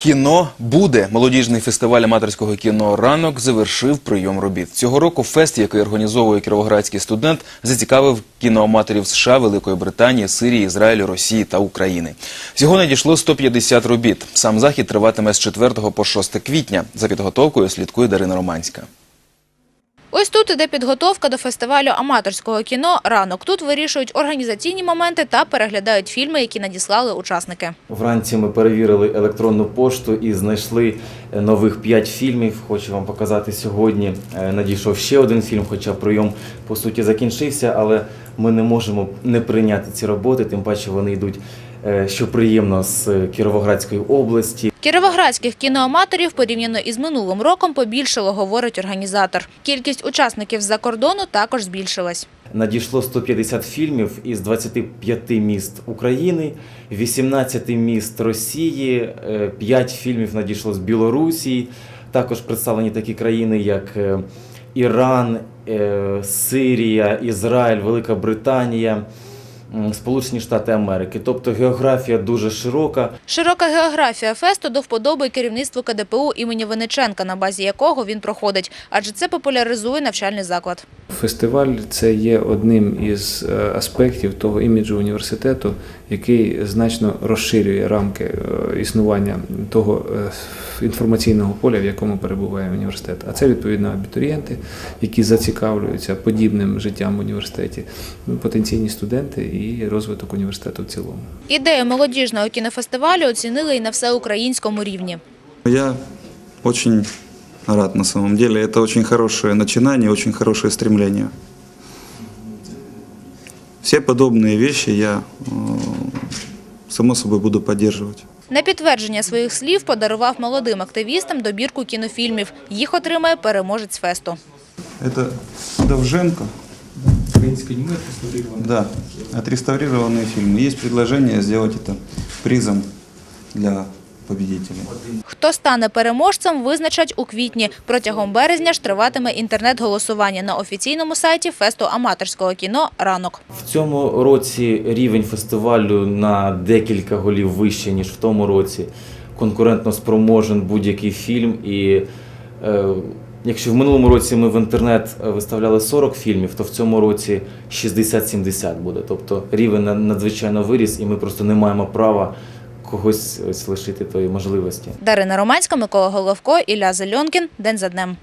Кіно буде. Молодіжний фестиваль аматорського кіно ранок завершив прийом робіт. Цього року фест, який організовує кіровоградський студент, зацікавив кіноаматорів США, Великої Британії, Сирії, Ізраїлю, Росії та України. Всього надійшло 150 робіт. Сам захід триватиме з 4 по 6 квітня. За підготовкою слідкує Дарина Романська. Ось тут іде підготовка до фестивалю аматорського кіно «Ранок». Тут вирішують організаційні моменти та переглядають фільми, які надіслали учасники. Вранці ми перевірили електронну пошту і знайшли е, нових п'ять фільмів. Хочу вам показати сьогодні. Е, Надійшов ще один фільм, хоча прийом по суті закінчився, але ми не можемо не прийняти ці роботи, тим паче вони йдуть, е, що приємно з е, Кіровоградської області. Кіровоградських кіноаматорів порівняно із минулим роком побільшало, говорить організатор. Кількість учасників з-за кордону також збільшилась. Надійшло 150 фільмів із 25 міст України, 18 міст Росії, 5 фільмів надійшло з Білорусі. Також представлені такі країни, як е, Іран, е, Сирія, Ізраїль, Велика Британія, Сполучені Штати Америки. Тобто географія дуже широка. Широка географія фесту до вподоби керівництву КДПУ імені Вениченка, на базі якого він проходить, адже це популяризує навчальний заклад. Фестиваль це є одним із е, аспектів того іміджу університету, який значно розширює рамки е, існування того е, інформаційного поля, в якому перебуває університет. А це відповідно абітурієнти, які зацікавлюються подібним життям в університеті, ну, потенційні студенти і розвиток університету в цілому. Ідею молодіжного кінофестивалю оцінили і на всеукраїнському рівні. Я очень рад на самом деле. Это очень хорошее начинание, очень хорошее стремление. Все подобные вещи я, э, само собой, буду поддерживать. На підтвердження своїх слів подарував молодим активістам добірку кінофільмів. Їх отримає переможець фесту. Это Довженко. Да, отреставрированные фильмы. Есть предложение сделать это призом для победителей. Хто стане переможцем, визначать у квітні. Протягом березня ж триватиме інтернет-голосування на офіційному сайті фесту аматорського кіно «Ранок». В цьому році рівень фестивалю на декілька голів вище, ніж в тому році. Конкурентно спроможен будь-який фільм. І е, якщо в минулому році ми в інтернет виставляли 40 фільмів, то в цьому році 60-70 буде. Тобто рівень на- надзвичайно виріс, і ми просто не маємо права когось ось лишити тої можливості. Дарина Романська, Микола Головко, Ілля Зельонкін. День за днем.